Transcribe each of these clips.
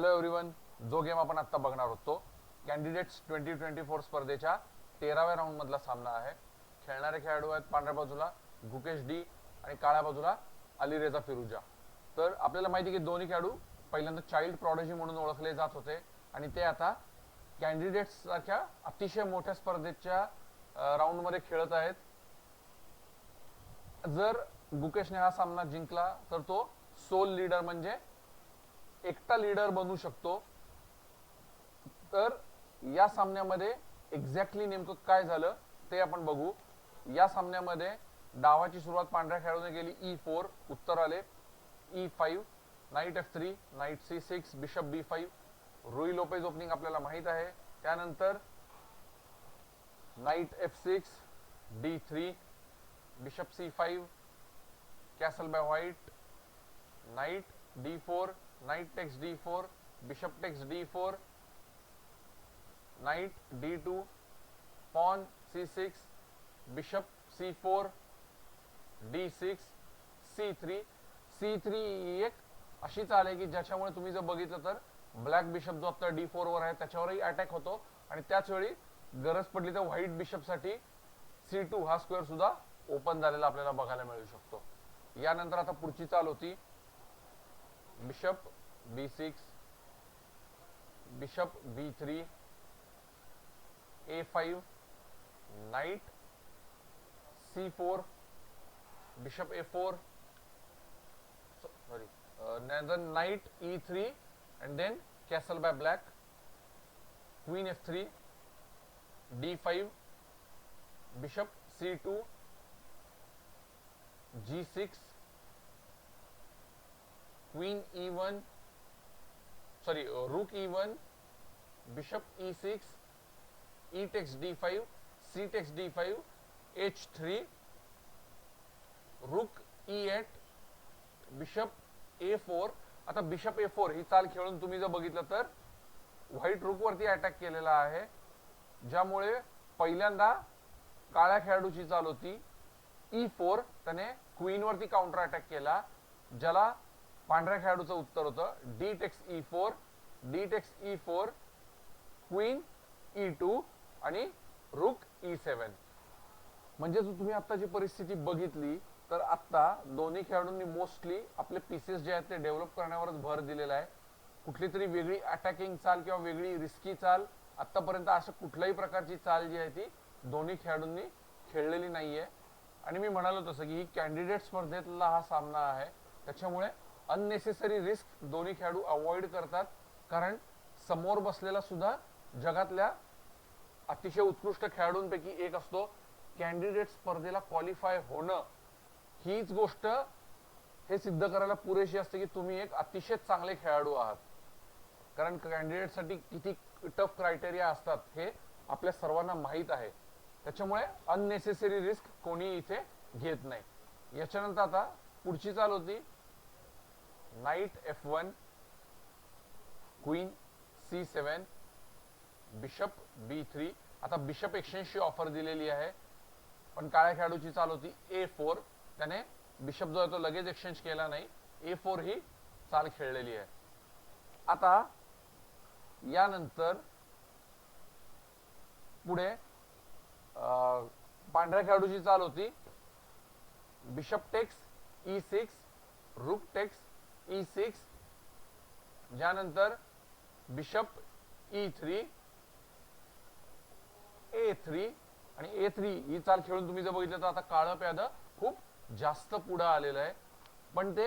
Hello everyone जो game आपण आत्ता बघणार होतो कॅन्डिडेट्स ट्वेंटी ट्वेंटी फोर स्पर्धेच्या तेराव्या राऊंड मधला सामना आहे. खेळणारे खेळाडू आहेत पांढऱ्या बाजूला गुकेश डी आणि काळ्या बाजूला अलिरेजा फिरुजा. तर आपल्याला माहिती की दोन्ही खेळाडू पहिल्यांदा चाइल्ड प्रॉडजी म्हणून ओळखले जात होते आणि ते आता कॅन्डिडेट्स सारख्या अतिशय मोठ्या स्पर्धेच्या राऊंडमध्ये खेळत आहेत. जर गुकेशने हा सामना जिंकला तर तो सोल लीडर म्हणजे एकटा लीडर बनू शकतो. तर या सामन्यामध्ये एक्झॅक्टली नेमकं काय झालं ते आपण बघू. या सामन्यामध्ये डावाची सुरुवात पांढऱ्या खेळाडूने केली. E ई फोर उत्तर आले. E five knight F three knight C six bishop B five Ruy Lopez opening आपल्याला माहीत आहे. त्यानंतर knight F six D three bishop C five castle by white knight d4 knight takes d4 bishop takes d4 knight d2 pawn c6 bishop c4 d6 c3 c3 ही एक अशी चाल आहे की ज्याच्यामुळे तुम्ही जर बघितलं तर ब्लॅक बिशप जो आता डी फोर वर आहे त्याच्यावरही अटॅक होतो. आणि त्याच वेळी गरज पडली तर व्हाईट बिशपसाठी सी टू हा स्क्वेअर सुद्धा ओपन झालेला आपल्याला बघायला मिळू शकतो. यानंतर आता पुढची चाल होती bishop bishop b6 bishop b3 a5 knight c4 bishop a4 so, sorry uh, then knight e3 and then castle by black queen f3 d5 bishop c2 g6 queen e1 sorry uh, e e e rook e1 bishop e6 e takes d5 c takes d5 h3 rook e8 bishop A four आता bishop A four ही चाल खेळून तुम्ही जर बघितलं तर white रूक वरती अटॅक केलेला आहे ज्यामुळे पहिल्यांदा काळ्या खेळाडूची चाल होती. ई फोर त्याने क्वीन वरती काउंटर अटॅक केला ज्याला पांढऱ्या खेळाडूचं उत्तर होतं. D takes E four D takes E four queen E two आणि रुक ई सेवन म्हणजे जर तुम्ही आत्ताची परिस्थिती बघितली तर आत्ता दोन्ही खेळाडूंनी मोस्टली आपले पीसेस जे आहेत ते डेव्हलप करण्यावरच भर दिलेला आहे. कुठली तरी वेगळी अटॅकिंग चाल किंवा वेगळी रिस्की चाल आतापर्यंत असं कुठल्याही प्रकारची चाल जी आहे ती दोन्ही खेळाडूंनी खेळलेली नाहीये. आणि मी म्हणालो तसं की ही कॅन्डिडेट स्पर्धेतला हा सामना आहे. त्याच्यामुळे अननेसेसरी रिस्क दोन्ही खेळाडू अवॉइड करतात. कारण समोर बसलेला सुद्धा जगातल्या अतिशय उत्कृष्ट खेळाडूंपैकी एक असतो. कॅन्डिडेट स्पर्धेला क्वालिफाय होणं. हीच गोष्ट हे सिद्ध करायला पुरेशी असते की तुम्ही एक अतिशय चांगले खेळाडू आहात. कारण कॅन्डिडेटसाठी किती टफ क्रायटेरिया असतात हे आपल्या सर्वांना माहीत आहे. त्याच्यामुळे अननेसेसरी रिस्क कोणी इथे घेत नाही. याच्यानंतर आता पुढची चाल होती. Knight F one queen C seven bishop B three. आता बिशप एक्सचेंजची ऑफर दिलेली आहे. पण काळ्या खेळाडूची चाल होती ए फोर. त्याने बिशप जो आहे तो लगेच एक्सचेंज केला नाही. ए फोर ही चाल खेळलेली आहे. आता यानंतर पुढे पांढऱ्या खेळाडूची चाल होती. Bishop takes E six rook takes E E six ज्यानंतर bishop E three A three आणि ए थ्री ही चाल खेळून तुम्ही जर बघितलं तर आता काळं प्याद खूप जास्त पुढं आलेलं आहे. पण ते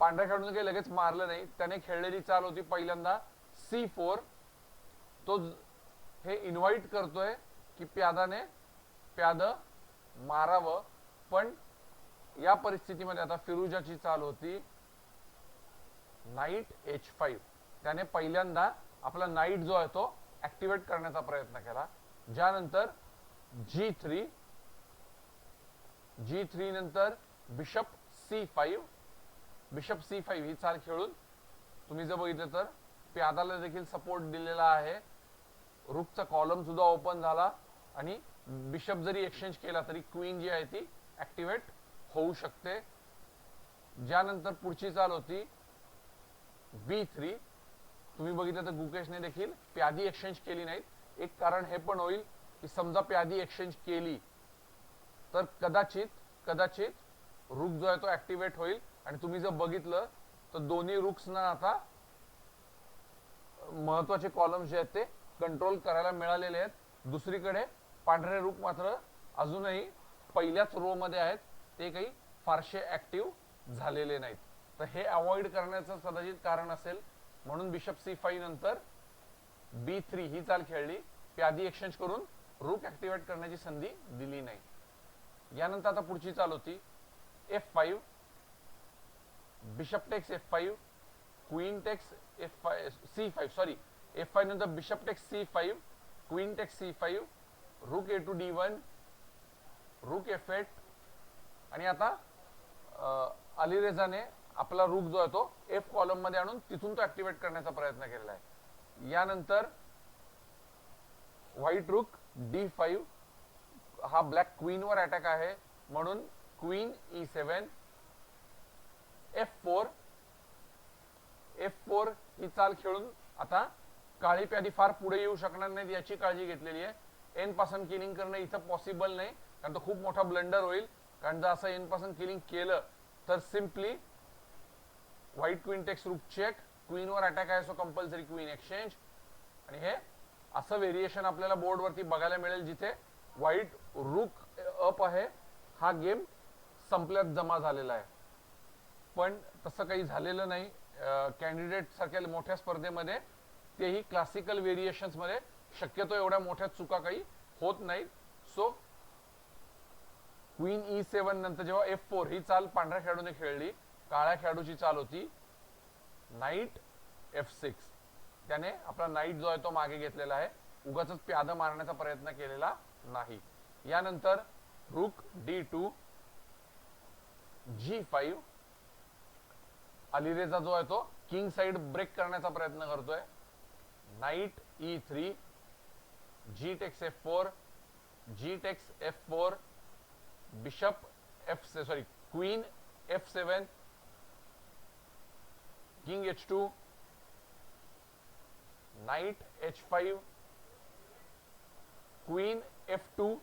पांढऱ्या खेळून काही लगेच मारलं नाही. त्याने खेळलेली चाल होती पहिल्यांदा सी फोर तो हे इन्व्हाइट करतोय की प्यादाने प्याद मारावं. पण या परिस्थितीमध्ये आता फिरुजाची चाल होती. नाईट एच फाईव्ह त्याने पहिल्यांदा आपला नाईट जो आहे तो ऍक्टिव्हेट करण्याचा प्रयत्न केला. ज्यानंतर जी थ्री जी थ्री नंतर bishop C five bishop C five ही चाल खेळून तुम्ही जर बघितलं तर प्यादाला देखील सपोर्ट दिलेला आहे. रुकचा कॉलम सुद्धा ओपन झाला आणि बिशप जरी एक्सचेंज केला तरी क्वीन जी आहे ती ऍक्टिव्हेट होऊ शकते. ज्यानंतर पुढची चाल होती बी थ्री तुम्ही बघितलं तर गुकेशने देखील प्यादी एक्सचेंज केली नाहीत. एक कारण हे पण होईल की समजा प्यादी एक्सचेंज केली तर कदाचित कदाचित रुख जो आहे तो ऍक्टिव्हेट होईल. आणि तुम्ही जर बघितलं तर दोन्ही रुक्सना आता महत्त्वाचे कॉलम जे आहेत ते कंट्रोल करायला मिळालेले आहेत. दुसरीकडे पांढरे रुख मात्र अजूनही पहिल्याच रो मध्ये आहेत. ते काही फारसे ऍक्टिव्ह झालेले नाहीत. तर हे अवॉइड करण्याचं कदाचित कारण असेल. म्हणून बिशप सी फाईव्ह नंतर बी थ्री ही चाल खेळली. प्यादी एक्सचेंज करून रूक ऍक्टिव्हेट करण्याची संधी दिली नाही. यानंतर आता पुढची चाल होती. F five bishop takes F five queen takes F five C five sorry F five नंतर bishop takes C five queen takes C five rook A two D one rook F eight आणि आता अलिरेझाने आपला रूप जो आहे तो F कॉलममध्ये आणून तिथून तो ऍक्टिव्हेट करण्याचा प्रयत्न केलेला आहे. यानंतर व्हाईट रुक डी फाईव्ह हा ब्लॅक क्वीन वर अटॅक आहे म्हणून queen E seven F four F four ही चाल खेळून आता काळी प्यादी फार पुढे येऊ शकणार नाहीत याची काळजी घेतलेली आहे. एनपासून किलिंग करणं इथं पॉसिबल नाही कारण तो खूप मोठा ब्लंडर होईल. कारण जर असं एनपासून किलिंग केलं तर simply white queen takes rook check queen वर अटॅक आहे सो कंपल्सरी क्वीन एक्सचेंज आणि हे असं व्हेरिएशन आपल्याला बोर्डवरती बघायला मिळेल जिथे व्हाईट रूक अप आहे हा गेम संपल्यात जमा झालेला आहे. पण तसं काही झालेलं नाही. कॅन्डिडेट सारख्या मोठ्या स्पर्धेमध्ये तेही क्लासिकल व्हेरिएशन्समध्ये शक्यतो एवढ्या मोठ्या चुका काही होत नाहीत. सो क्वीन ई सेवन नंतर जेव्हा एफ फोर ही चाल पांढऱ्या खेळाडूने खेळली काळ्या खेळाडूची चाल होती नाईट एफ सिक्स त्याने आपला नाईट जो आहे तो मागे घेतलेला आहे. उगाच प्याद मारण्याचा प्रयत्न केलेला नाही. यानंतर rook D two G five अलिरेचा जो आहे तो किंग साइड ब्रेक करण्याचा प्रयत्न करतोय. Knight E three G takes F four G takes F four bishop F sorry queen F seven king H two knight H five queen F two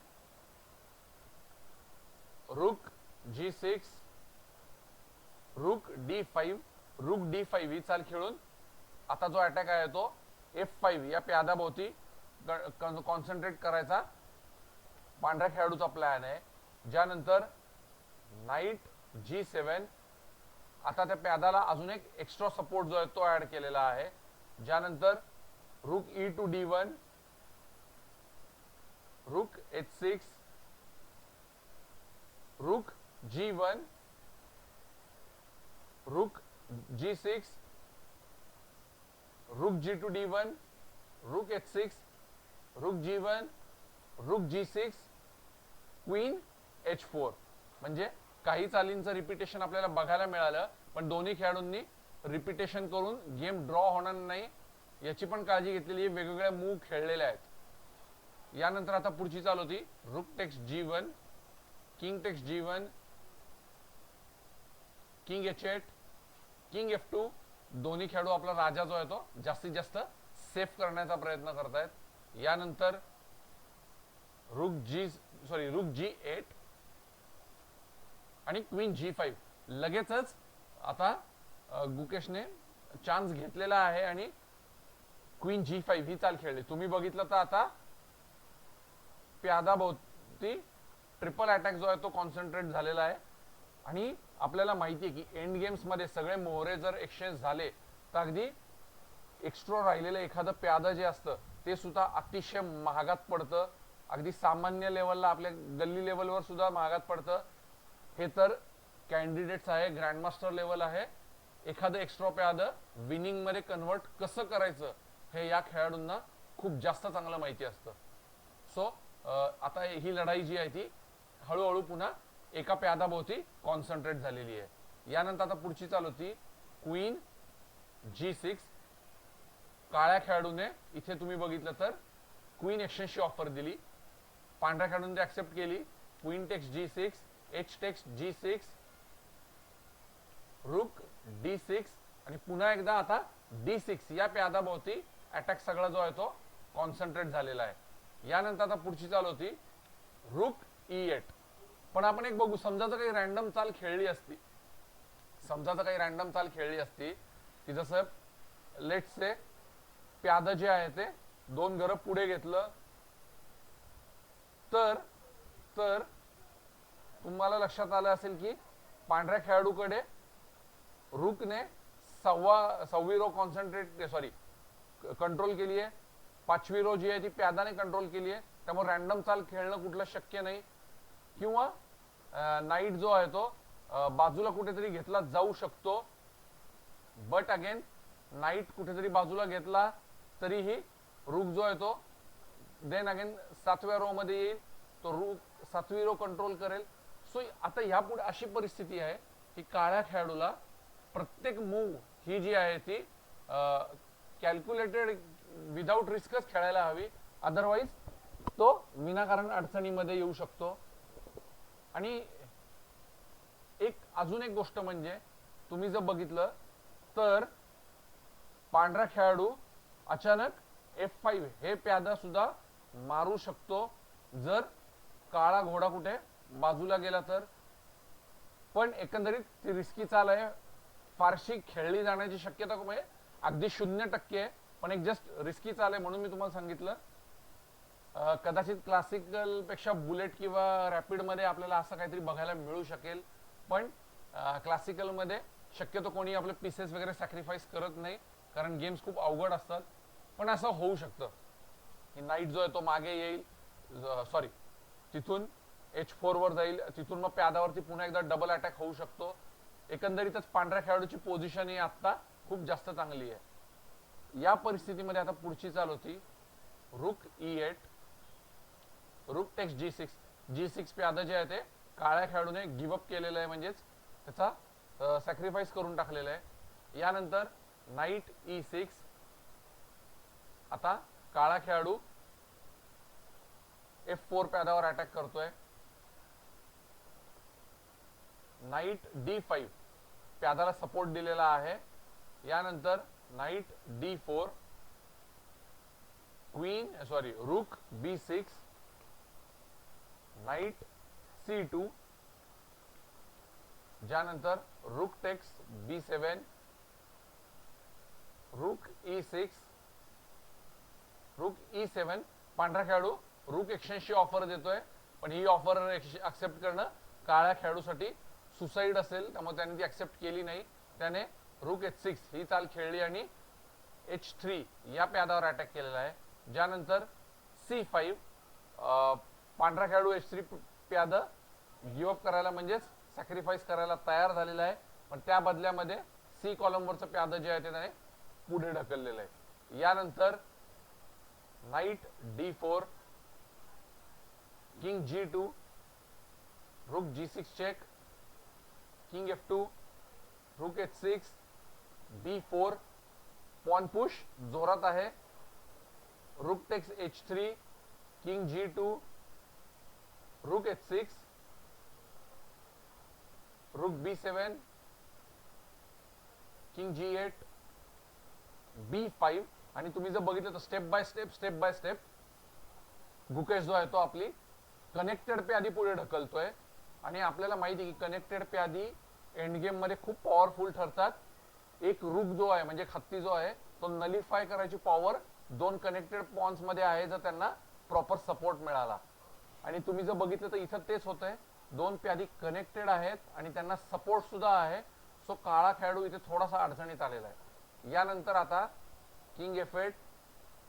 rook G six rook D five rook D five ही चाल खेळून आता जो attack आहे तो F five या प्यादाभोवती concentrate करायचा. पांढऱ्या खेळाडूचा प्लॅन आहे. ज्यानंतर नाईट जी सेवन. आता प्यादाला अजून एक एक्स्ट्रा सपोर्ट जो आहे तो ऍड केलेला आहे. ज्यानंतर rook E two D one rook H six rook G one rook G six rook G two D one rook H six rook G one rook G six queen H four म्हणजे काही चालींचं repetition आपल्याला बघायला मिळालं पण दोन्ही खेळाडूंनी repetition करून game draw होणार नाही याची पण काळजी घेतलेली आहे. वेगवेगळ्या मूव खेळलेल्या आहेत. यानंतर आता पुढची चाल होती. Rook takes G one king takes G one king H eight king F two दोन्ही खेळाडू आपला राजा जो आहे तो जास्तीत जास्त सेफ करण्याचा प्रयत्न करतायत. यानंतर rook G sorry rook G eight आणि क्वीन जी फाईव्ह लगेचच आता गुकेशने चान्स घेतलेला आहे आणि क्वीन जी फाईव्ह ही चाल खेळली. तुम्ही बघितलं तर आता प्यादा भोवती ट्रिपल अटॅक जो आहे तो कॉन्सन्ट्रेट झालेला आहे. आणि आपल्याला माहिती आहे की एंड गेम्समध्ये सगळे मोहरे जर एक्सचेंज झाले तर अगदी एक्स्ट्रा राहिलेलं एखादं प्यादं जे असतं ते सुद्धा अतिशय महागात पडतं. अगदी सामान्य लेवलला आपल्या गल्ली लेवलवर सुद्धा महागात पडतं. हे तर कॅन्डिडेट्स आहे ग्रँडमास्टर लेवल आहे. एखादं एक्स्ट्रा प्याद विनिंगमध्ये कन्वर्ट कसं करायचं हे या खेळाडूंना खूप जास्त चांगलं माहिती असतं. सो आता ही लढाई जी आहे ती हळूहळू पुन्हा एका प्यादाभोवती कॉन्सन्ट्रेट झालेली आहे. यानंतर आता पुढची चाल होती क्वीन जी सिक्स काळ्या खेळाडूने इथे तुम्ही बघितलं तर क्वीन एक्सचेंजची ऑफर दिली. पांढऱ्या खेळाडूंनी ऍक्सेप्ट केली. Queen takes G six H takes G six rook D six आणि पुन्हा एकदा आता डी सिक्स या प्यादाभोवती अटॅक सगळा जो आहे तो कॉन्सन्ट्रेट झालेला आहे. यानंतर आता पुढची चाल होती रुक ई एट पण आपण एक बघू समजा जर काही रॅन्डम चाल खेळली असती. समजा जर काही रॅन्डम चाल खेळली असती की जसं लेट से प्याद जे आहे ते दोन घरं पुढे घेतलं तर तर तुम्हाला लक्षात आलं असेल की पांढऱ्या खेळाडूकडे रुकने सव्वा सव्वी रो कॉन्सन्ट्रेट सॉरी कंट्रोल केली आहे पाचवी रो जी आहे ती प्यादाने कंट्रोल केली आहे त्यामुळे रॅन्डम चाल खेळणं कुठलं शक्य नाही. किंवा नाईट जो आहे तो बाजूला कुठेतरी घेतला जाऊ शकतो. बट अगेन नाईट कुठेतरी बाजूला घेतला तरीही रुक जो आहे तो देन अगेन सातव्या रो मध्ये येईल. तो रुक सातवी रो कंट्रोल करेल. सो आता यापुढे अशी परिस्थिती आहे की काळ्या खेळाडूला प्रत्येक मूव ही जी आहे ती कॅल्क्युलेटेड विदाऊट रिस्कच खेळायला हवी. अदरवाईज तो विनाकारण अडचणीमध्ये येऊ शकतो. आणि एक अजून एक गोष्ट म्हणजे तुम्ही जर बघितलं तर पांढरा खेळाडू अचानक एफ फाईव्ह हे प्यादा सुद्धा मारू शकतो जर काळा घोडा कुठे बाजूला गेला तर. पण एकंदरीत ती रिस्की चाल आहे. फारशी खेळली जाण्याची शक्यता म्हणजे अगदी शून्य टक्के आहे. पण एक जस्ट रिस्की चाल आहे म्हणून मी तुम्हाला सांगितलं. कदाचित क्लासिकलपेक्षा बुलेट किंवा रॅपिडमध्ये आपल्याला असं काहीतरी बघायला मिळू शकेल. पण क्लासिकलमध्ये शक्यतो कोणी आपले पीसेस वगैरे सॅक्रिफाईस करत नाही. कारण गेम्स खूप अवघड असतात. पण असं होऊ शकतं. की नाईट जो आहे तो मागे येईल. सॉरी तिथून एच फोर वर जाईल. तिथून मग प्यादावरती पुन्हा एकदा डबल अटॅक होऊ शकतो. एकंदरीतच पांढऱ्या खेळाडूची पोझिशन ही आता खूप जास्त चांगली आहे. या परिस्थितीमध्ये आता पुढची चाल होती. Rook E eight rook takes G six G six प्यादा जे आहे ते काळ्या खेळाडूने गिवअप केलेलं आहे म्हणजेच त्याचा सॅक्रिफाईस करून टाकलेलं आहे. यानंतर नाईट ई सिक्स आता काळा खेळाडू एफ फोर प्यादावर अटॅक करतोय. Knight D five. प्यादाला सपोर्ट दिलेला आहे. यानंतर knight D four. Queen sorry rook B six knight C two ज्यानंतर rook takes B seven rook E six rook E seven पांढरा खेळाडू रुक एक्सचेंजची ऑफर देतोय. पण ही ऑफर एक्सेप्ट करणं काळ्या खेळाडूसाठी सुसाईड असेल त्यामुळे त्याने ती ॲक्सेप्ट केली नाही. त्याने रुक एच सिक्स ही चाल खेळली आणि एच थ्री या प्यादावर अटॅक केलेला आहे. ज्यानंतर सी फाईव्ह पांढरा खेळाडू एच थ्री प्याद गिवअप करायला म्हणजेच सॅक्रिफाईस करायला तयार झालेला आहे. पण त्या बदल्यामध्ये सी कॉलमवरचं प्याद जे आहे ते त्याने पुढे ढकललेलं आहे. यानंतर knight D four king G two rook G six check king F two rook H six B four pawn push जोरात आहे. Rook takes H three king G two rook H six rook B seven king G eight B five आणि तुम्ही जर बघितलं तर step by step step by step Gukesh जो आहे तो आपली कनेक्टेड पे आधी पुढे ढकलतोय. आणि आपल्याला माहिती आहे की कनेक्टेड पे आधी एंड गेममध्ये खूप पॉवरफुल ठरतात. एक रुख जो आहे म्हणजे हत्ती जो आहे तो नलिफाय करायची पॉवर दोन कनेक्टेड पॉन्समध्ये आहे जर त्यांना प्रॉपर सपोर्ट मिळाला. आणि तुम्ही जर बघितलं तर इथं तेच होत आहे दोन प्यादी कनेक्टेड आहेत आणि त्यांना सपोर्ट सुद्धा आहे. सो काळा खेळाडू इथे थोडासा अडचणीत आलेला आहे. यानंतर आता king F eight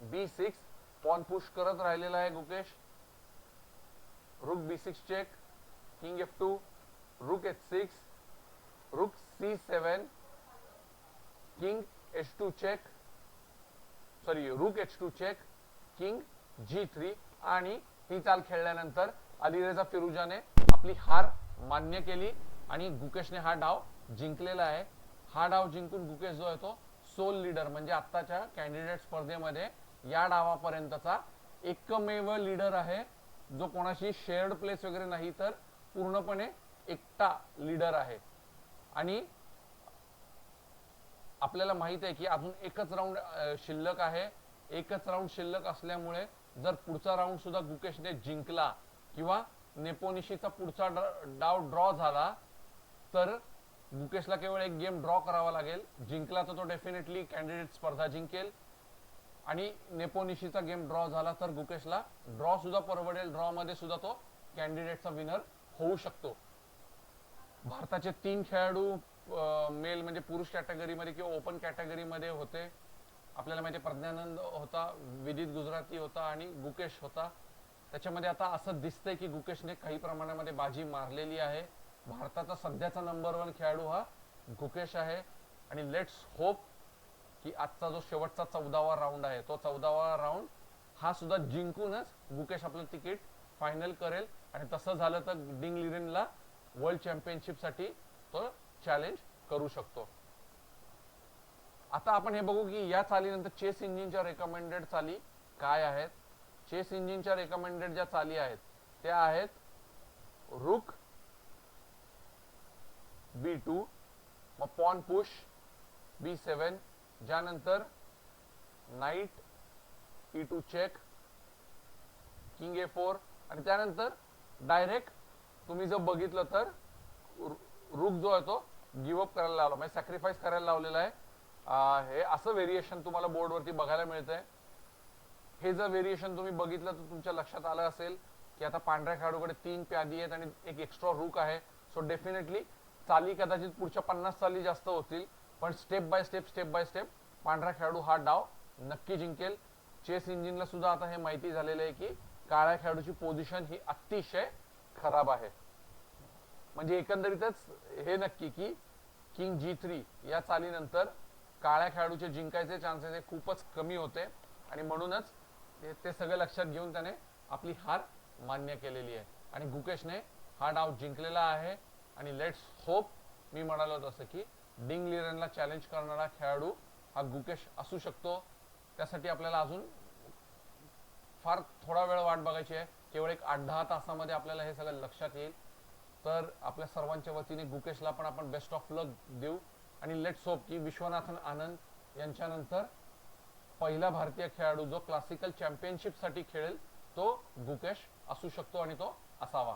B six pawn push करत राहिलेला आहे Gukesh. Rook B six check king F two rook H six rook C seven king H two check sorry rook H two check king G three आणि ही चाल खेळल्यानंतर अलिरेझा फिरुजाने आपली हार मान्य केली आणि गुकेशने हा डाव जिंकलेला आहे. हा डाव जिंकून गुकेश जो आहे तो सोल लीडर म्हणजे आत्ताच्या कॅन्डिडेट स्पर्धेमध्ये या डावापर्यंतचा एकमेव लीडर आहे. जो कोणाशी शेअर्ड प्लेस वगैरे नाही तर पूर्णपणे एकटा लीडर आहे. आणि आपल्याला माहीत आहे की अजून एकच राऊंड शिल्लक आहे. एकच राऊंड शिल्लक असल्यामुळे जर पुढचा राऊंड सुद्धा गुकेशने जिंकला किंवा नेपोनिशीचा पुढचा डाव ड्रॉ झाला तर गुकेशला केवळ एक गेम ड्रॉ करावा लागेल. जिंकला तर तो डेफिनेटली कॅन्डिडेट स्पर्धा जिंकेल. आणि नेपोनिशीचा गेम ड्रॉ झाला तर गुकेशला ड्रॉ सुद्धा परवडेल. ड्रॉ मध्ये सुद्धा तो कॅन्डिडेटचा विनर होऊ शकतो. भारताचे तीन खेळाडू मेल म्हणजे पुरुष कॅटेगरीमध्ये किंवा ओपन कॅटेगरीमध्ये होते. आपल्याला माहिती प्रज्ञानंद होता विदित गुजराती होता आणि गुकेश होता. त्याच्यामध्ये आता असं दिसतंय की गुकेशने काही प्रमाणामध्ये बाजी मारलेली आहे. भारताचा सध्याचा नंबर वन खेळाडू हा गुकेश आहे. आणि लेट्स होप की आजचा जो शेवटचा चौदावा राऊंड आहे तो चौदावा राऊंड हा सुद्धा जिंकूनच गुकेश आपलं तिकीट फायनल करेल. आणि तसं झालं तर डिंग लिरेनला वर्ल्ड चॅम्पियनशिपसाठी तो चॅलेंज करू शकतो. आता आपण हे बघू की या चालीनंतर चेस इंजिनच्या रेकमेंडेड चाली काय आहेत? चेस इंजिनच्या रेकमेंडेड ज्या चाली आहेत त्या आहेत रुक बी टू मग पॉन पुश बी सेवन ज्यानंतर knight E two check king A four आणि त्यानंतर डायरेक्ट तुम्ही जर बघितलं तर रुक जो आहे तो गिवअप करायला लावला म्हणजे सॅक्रिफाईस करायला लावलेला आहे. हे असं व्हेरिएशन तुम्हाला बोर्डवरती बघायला मिळतंय. हे जर व्हेरिएशन तुम्ही बघितलं तर तुमच्या लक्षात आलं असेल की आता पांढऱ्या खेळाडूकडे तीन प्यादी आहेत आणि एक एक्स्ट्रा रुख आहे. सो डेफिनेटली चाली कदाचित पुढच्या पन्नास चाली जास्त होतील पण step by step step by step पांढरा खेळाडू हा डाव नक्की जिंकेल. चेस इंजिनला सुद्धा आता हे माहिती झालेलं आहे की काळ्या खेळाडूची पोझिशन ही अतिशय खराब आहे. म्हणजे एकंदरीतच हे नक्की की किंग जी थ्री या चालीनंतर काळ्या खेळाडूचे जिंकायचे चान्सेस हे खूपच कमी होते. आणि म्हणूनच ते- सगळं लक्षात घेऊन त्याने आपली हार मान्य केलेली आहे. आणि गुकेशने हा डाव जिंकलेला आहे. आणि लेट्स होप मी म्हणालो तसं की डिंग लिरनला चॅलेंज करणारा खेळाडू हा गुकेश असू शकतो. त्यासाठी आपल्याला अजून फार थोडा वेळ वाट बघायची आहे. केवळ एक आठ दहा तासामध्ये आपल्याला हे सगळं लक्षात येईल. तर आपल्या सर्वांच्या वतीने गुकेशला पण आपण बेस्ट ऑफ लक देऊ. आणि लेट्स होप की विश्वनाथन आनंद यांच्यानंतर पहिला भारतीय खेळाडू जो क्लासिकल चॅम्पियनशिपसाठी खेळेल तो गुकेश असू शकतो आणि तो असावा.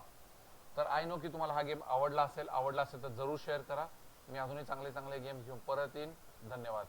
तर आय नो की तुम्हाला हा गेम आवडला असेल. आवडला असेल तर जरूर शेअर करा. मी अजूनही चांगले चांगले गेम घेऊन परत येईन. धन्यवाद.